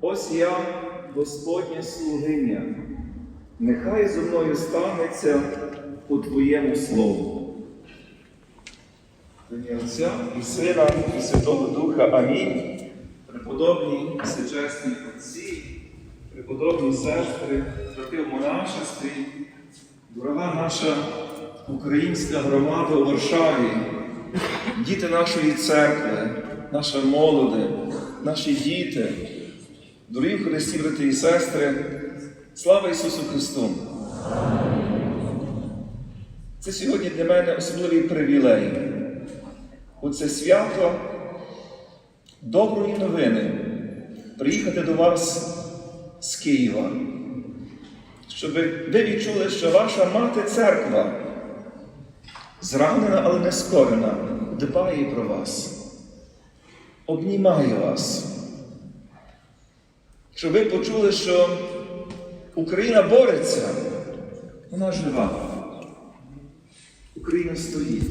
Ось я, Господнє слугиня, нехай зо мною станеться у Твоєму слову. Ім'я Отця і Сина, і Святого Духа. Амінь. Преподобні всечесні отці, преподобні сестри, брати в монашестві, дорога наша українська громада у Варшаві, діти нашої церкви, наша молоде, наші діти, дорогі в Христі, брати і сестри, слава Ісусу Христу! Це сьогодні для мене особливий привілей. У це свято доброї новини приїхати до вас з Києва, щоб ви відчули, що ваша мати церква зранена, але не скорена, дбає про вас, обнімає вас. Щоб ви почули, що Україна бореться, вона жива. Україна стоїть.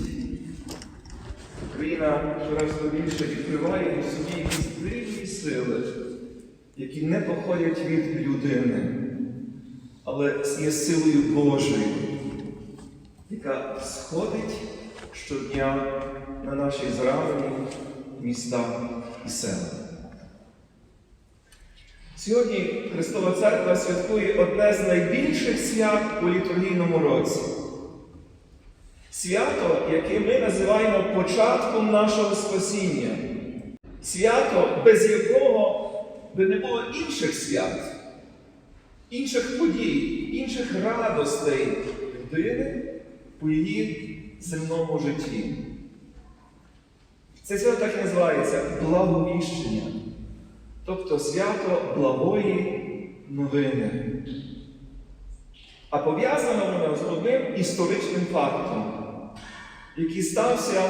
Україна щораз більше відкриває в собі якісь сили, які не походять від людини, але є силою Божою, яка сходить щодня на наші зранені міста і села. Сьогодні Христова Церква святкує одне з найбільших свят у літургійному році. Свято, яке ми називаємо початком нашого спасіння. Свято, без якого би не було інших свят, інших подій, інших радостей людини у її земному житті. Це свято так називається благовіщення, тобто свято благої новини. А пов'язано воно з одним історичним фактом, який стався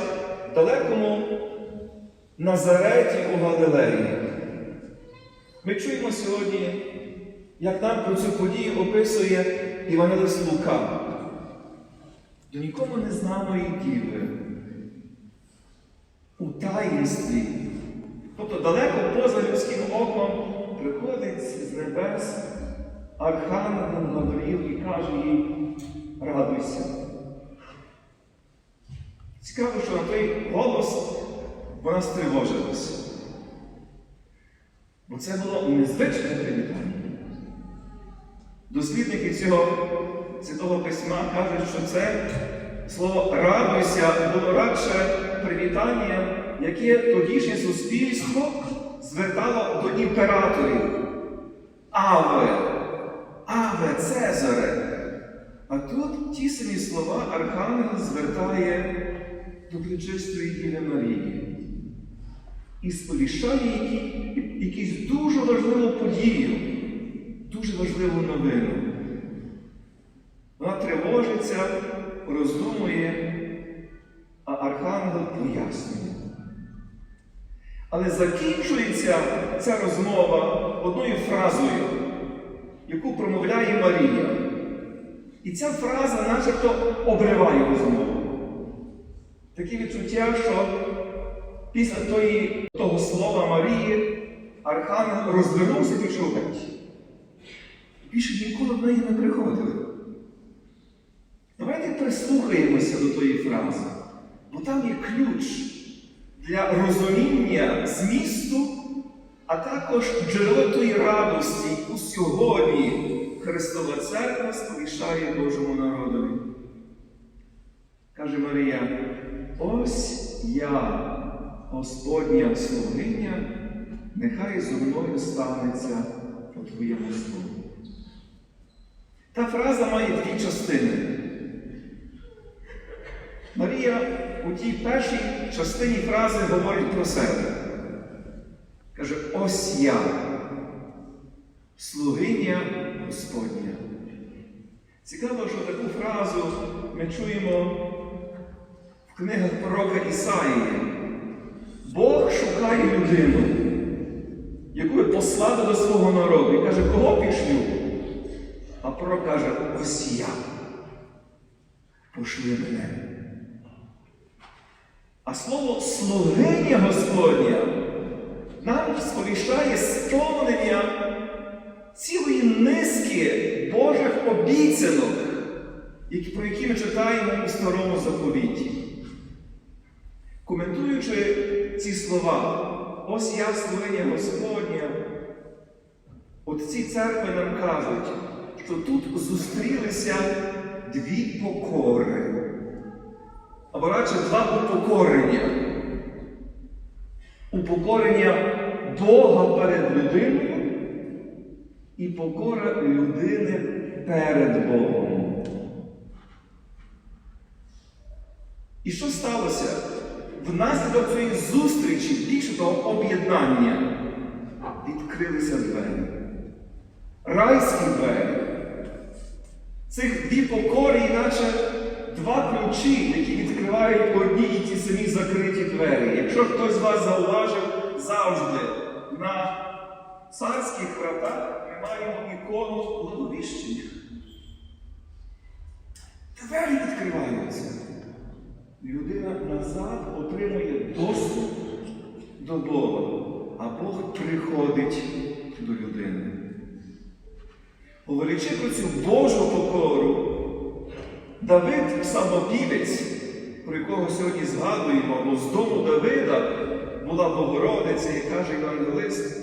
в далекому Назареті у Галилеї. Ми чуємо сьогодні, як нам про цю подію описує Івангелист Лука. До нікому не знаної діви. У таїнстві, тобто далеко поза людським оком, приходить з небес Архангел Гавриїл і каже їй, радуйся. Цікаво, що на той голос вона стривожилася. Бо це було незвичне привітання. Дослідники цього Святого Письма кажуть, що це слово радуйся було радше привітання, яке тодішнє суспільство звертало до імператорів. Аве, Аве, Цезаре. А тут ті самі слова Архангел звертає до Пречистої Діви Марії і сповіщає які, якусь дуже важливу подію, дуже важливу новину. Вона тривожиться, роздумує, а Архангел пояснює. Але закінчується ця розмова одною фразою, яку промовляє Марія. І ця фраза начебто обриває розмову. Таке відчуття, що після тої, того слова Марії Архангел розвернувся і пішов геть. Більше ніколи в неї не приходили. Давайте прислухаємося до тої фрази, бо там є ключ для розуміння змісту, а також джерело тої радості, яку сьогодні Христова Церква сповіщає Божому народові. Каже Марія, ось я, Господня слугиня, нехай зо мною станеться по Твоєму слову. Та фраза має дві частини. Марія у тій першій частині фрази говорить про себе. Каже, ось я, слугиня Господня. Цікаво, що таку фразу ми чуємо в книгах пророка Ісаїї. Бог шукає людину, яку послати до свого народу. І каже, кого пішлю? А пророк каже, ось я. Пошли мене. А слово служення Господня нам сповіщає сповнення цілої низки Божих обіцянок, про які ми читаємо у старому заповіті. Коментуючи ці слова, ось я служення Господня, от ці церкви нам кажуть, що тут зустрілися дві покори або радше два упокорення. Упокорення Бога перед людиною і покора людини перед Богом. І що сталося? Внаслідок цієї зустрічі, більше того об'єднання, відкрилися двері. Райські двері. Цих дві покори, іначе два ключі, які відкривають одні і ті самі закриті двері. Якщо хтось з вас зауважив, завжди на царських вратах ми маємо ікону благовіщення. Двері відкриваються. Людина назад отримує доступ до Бога, а Бог приходить до людини. Говорячи про цю Божу покору, Давид самопівець, про якого сьогодні згадуємо, бо з дому Давида була Богородиця, і каже Євангелист,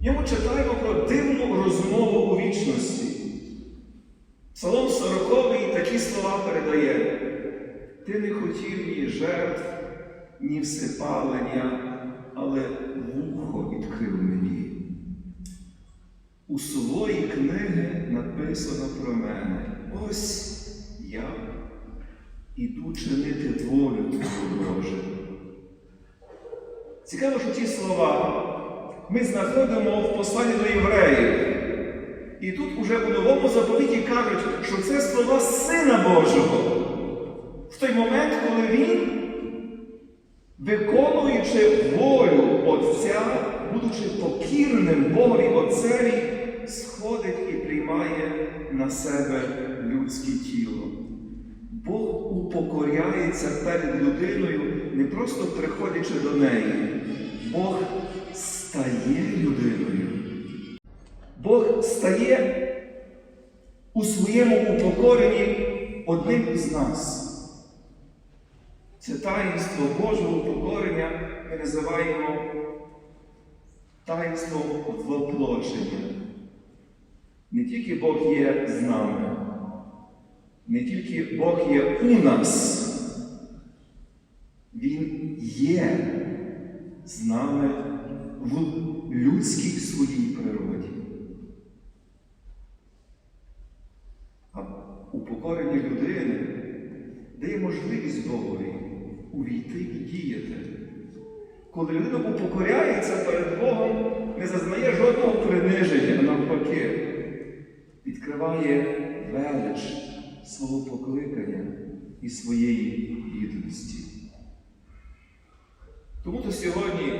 в ньому читаємо про дивну розмову у вічності. Псалом 40 такі слова передає. Ти не хотів ні жертв, ні всепалення, але вухо відкрив мені. У свої книги написано про мене. Ось я іду чинити волю Твою Боже. Цікаво, що ті слова ми знаходимо в посланні до євреїв. І тут уже у новому заповіті кажуть, що це слова Сина Божого. В той момент, коли він, виконуючи волю Отця, будучи покірним Богові Отцеві, сходить і приймає на себе людське тіло. Бог упокоряється перед людиною, не просто приходячи до неї. Бог стає людиною. Бог стає у своєму упокоренні одним із нас. Це таїнство Божого упокорення ми називаємо таїнством воплочення. Не тільки Бог є з нами, не тільки Бог є у нас, Він є з нами в людській своїй природі. А упокорення людини дає можливість Богові увійти і діяти. Коли людина упокоряється перед Богом, не зазнає жодного приниження, навпаки, відкриває велич свого покликання і своєї гідності. Тому то сьогодні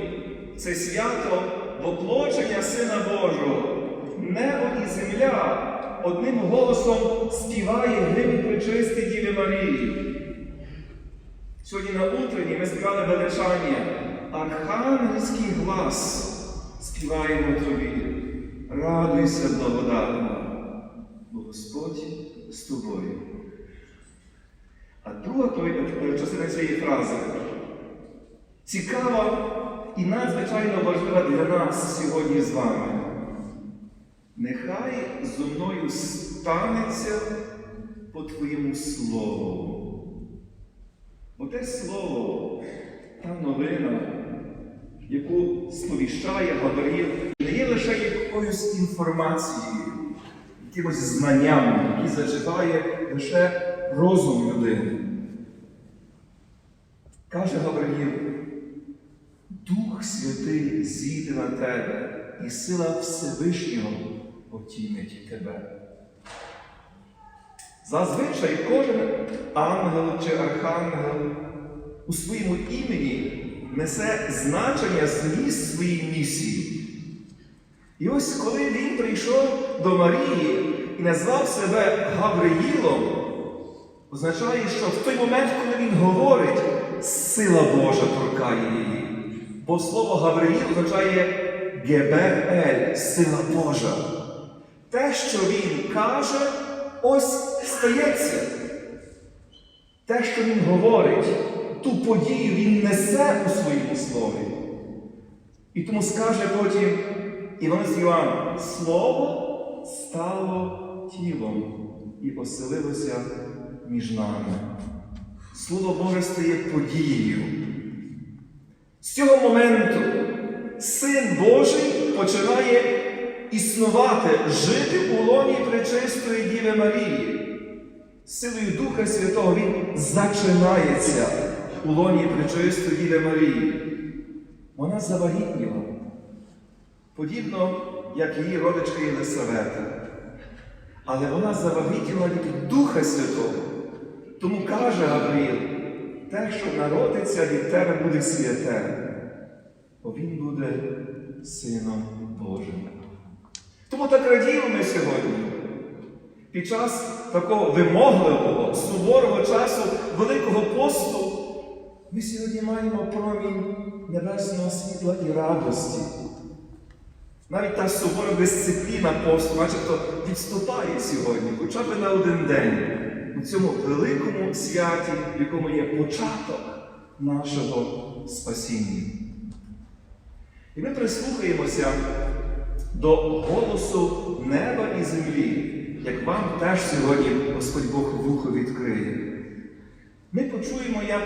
це свято воплочення Сина Божого, небо і земля одним голосом співає гимн причисті Діви Марії. Сьогодні на утренні ми співали величання, архангельський глас співаємо тобі. Радуйся, благодатна, бо Господь з тобою. А друга той- е, частина цієї фрази цікава і надзвичайно важлива для нас сьогодні з вами. Нехай зо мною станеться по Твоєму Слову. Бо те слово, та новина, яку сповіщає Гавриїл, не є лише якоюсь інформацією, якимось знанням, які зачіпає лише розум людини. Каже Гавриїл, Дух Святий зійде на тебе, і сила Всевишнього отінить тебе. Зазвичай кожен ангел чи архангел у своєму імені несе значення зміст своєї місії. І ось коли він прийшов до Марії і назвав себе Гавриїлом, означає, що в той момент, коли він говорить, сила Божа торкає її. Бо слово Гавриїл означає Гебер-Ель, сила Божа. Те, що він каже, ось стається. Те, що він говорить, ту подію він несе у своєму слові. І тому скаже потім Іван Йоанн, Слово стало тілом і оселилося між нами. Слово Боже стає подією. З цього моменту Син Божий починає існувати, жити у лоні Пречистої Діви Марії. Силою Духа Святого Він зачинається у лоні Пречистої Діви Марії. Вона завагітніла, подібно, як її родичка Єлисавета. Але вона завагітніла від Духа Святого. Тому каже Гавриїл, те, що народиться від тебе буде святе, бо він буде Сином Божим. Тому так радіємо ми сьогодні. Під час такого вимогливого, суворого часу Великого посту ми сьогодні маємо промінь небесного світла і радості. Навіть та сувора дисципліна посту, начебто відступає сьогодні, хоча б на один день, у цьому великому святі, в якому є початок нашого спасіння. І ми прислухаємося до голосу неба і землі, як вам теж сьогодні Господь Бог вухо відкриє. Ми почуємо, як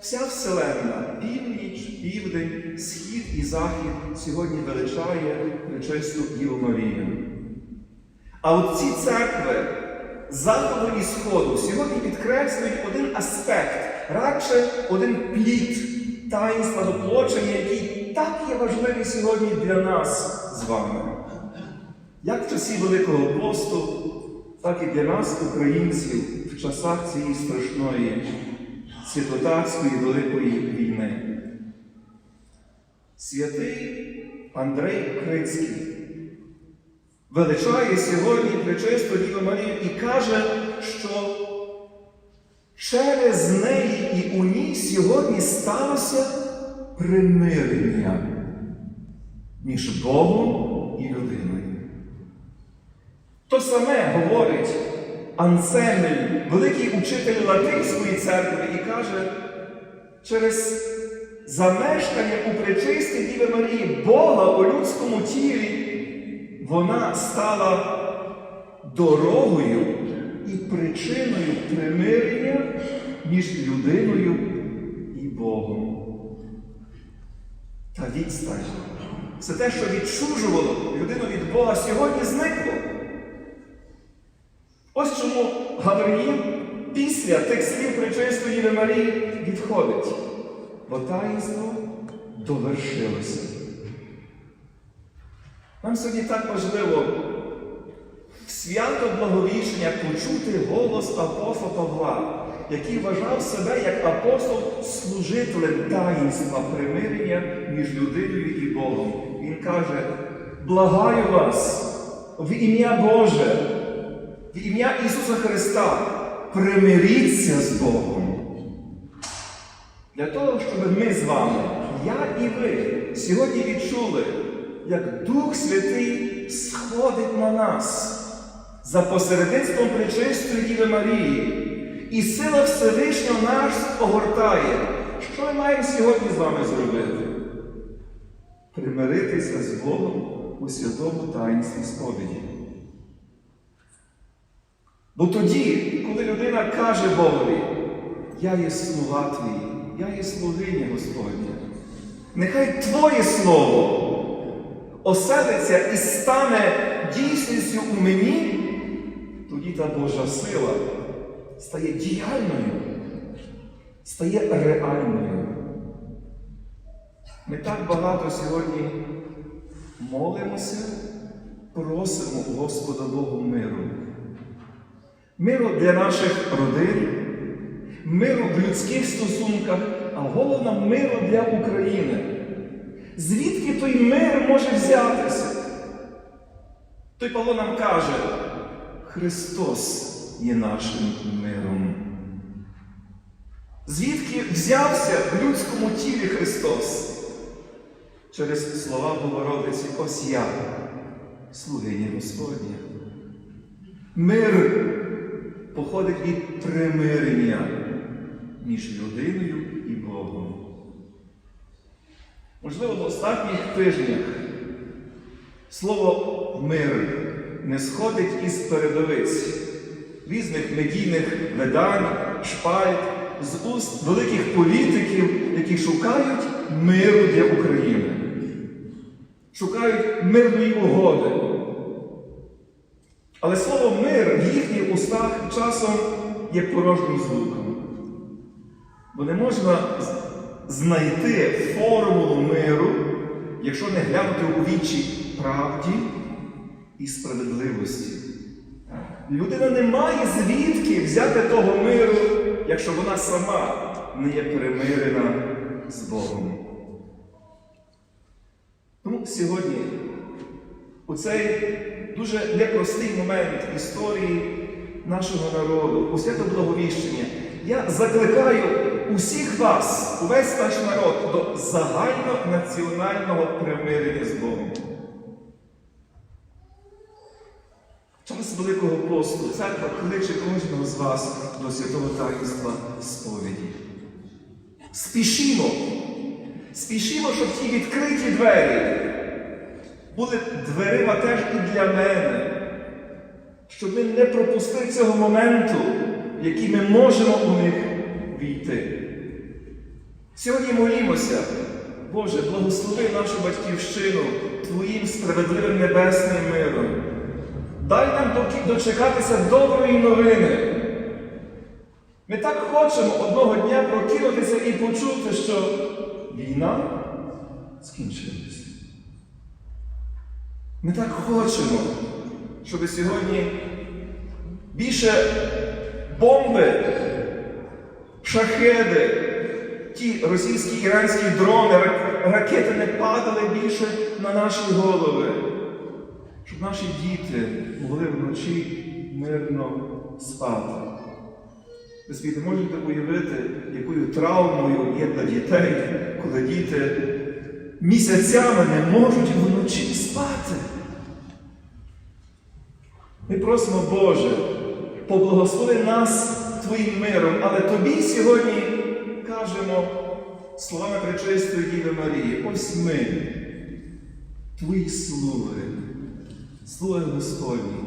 вся Вселенна, північ, південь, схід і захід сьогодні величає пречисту Діву Марію. А от ці церкви заходу і сходу сьогодні підкреслюють один аспект, радше один плід таїнства доплочення, який так є важливий сьогодні для нас з вами. Як в часі Великого посту, так і для нас, українців, в часах цієї страшної святотатської великої війни. Святий Андрей Крицький величає сьогодні Пречисту Діву Марію і каже, що через неї і у ній сьогодні сталося примирення між Богом і людиною. То саме говорить Анцемель, великий учитель Латинської церкви, і каже, через замешкання у пречистій Діви Марії Бога у людському тілі, вона стала дорогою і причиною примирення між людиною і Богом. Та відстань. Все те, що відчужувало людину від Бога, сьогодні зникло. Ось чому Гавриїл після тих слів Пречистої Діви Марії відходить, бо таїнство довершилося. Нам сьогодні так важливо в свято благовіщення почути голос апостола Павла, який вважав себе як апостол служителем таїнства примирення між людиною і Богом. Він каже: благаю вас в ім'я Боже, в ім'я Ісуса Христа, примиріться з Богом. Для того, щоб ми з вами, я і ви, сьогодні відчули, як Дух Святий сходить на нас за посередництвом Пречистої Діви Марії, і сила Всевишнього нас огортає. Що ми маємо сьогодні з вами зробити? Примиритися з Богом у святому таїнстві сповіді. Бо тоді, коли людина каже Богові, я є слуга твій, я є слугиня Господня, нехай Твоє Слово оселиться і стане дійсністю у мені, тоді та Божа сила стає діяльною, стає реальною. Ми так багато сьогодні молимося, просимо Господа Богу миру. Миру для наших родин, миру в людських стосунках, а головне миру для України. Звідки той мир може взятися? Той Павло нам каже, Христос є нашим миром. Звідки взявся в людському тілі Христос? Через слова Богородиці, ось я, слугині Господня. Мир походить від примирення між людиною і Богом. Можливо, в останніх тижнях слово мир не сходить із передовиць різних медійних видань, шпальт, з уст великих політиків, які шукають миру для України, шукають мирної угоди. Але слово мир в їхніх устах часом є порожнім звуком. Бо не можна знайти формулу миру, якщо не глянути у вічі правді і справедливості. Людина не має звідки взяти того миру, якщо вона сама не є примирена з Богом. Тому сьогодні, у цей дуже непростий момент історії нашого народу, у свято Благовіщення, я закликаю усіх вас, увесь наш народ, до загальнонаціонального примирення з Богом. Час Великого посту церква кличе кожного з вас до святого таїнства сповіді. Спішімо, спішімо, щоб ті відкриті двері були дверима теж і для мене, щоб ми не пропустили цього моменту, в який ми можемо у них війти. Сьогодні молімося, Боже, благослови нашу батьківщину Твоїм справедливим небесним миром. Дай нам дочекатися доброї новини. Ми так хочемо одного дня прокинутися і почути, що війна скінчилась. Ми так хочемо, щоб сьогодні більше бомби, шахеди, ті російські іранські дрони, ракети не падали більше на наші голови, щоб наші діти могли вночі мирно спати. Ви собі можете уявити, якою травмою є для дітей, коли діти місяцями не можуть вночі спати. Ми просимо, Боже, поблагослови нас Твоїм миром, але Тобі сьогодні кажемо словами Пречистої Діви Марії, ось ми, Твої слуги, слуги Господні.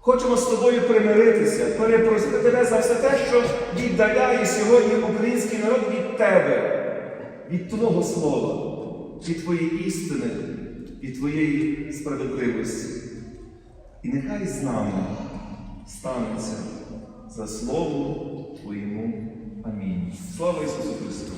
Хочемо з тобою примиритися, перепросити тебе за все те, що віддаляє сьогодні український народ від тебе, від Твого слова, від Твоєї істини, від Твоєї справедливості. І нехай з нами станеться за слово Твоєму. Амінь. Слава Ісусу Христу!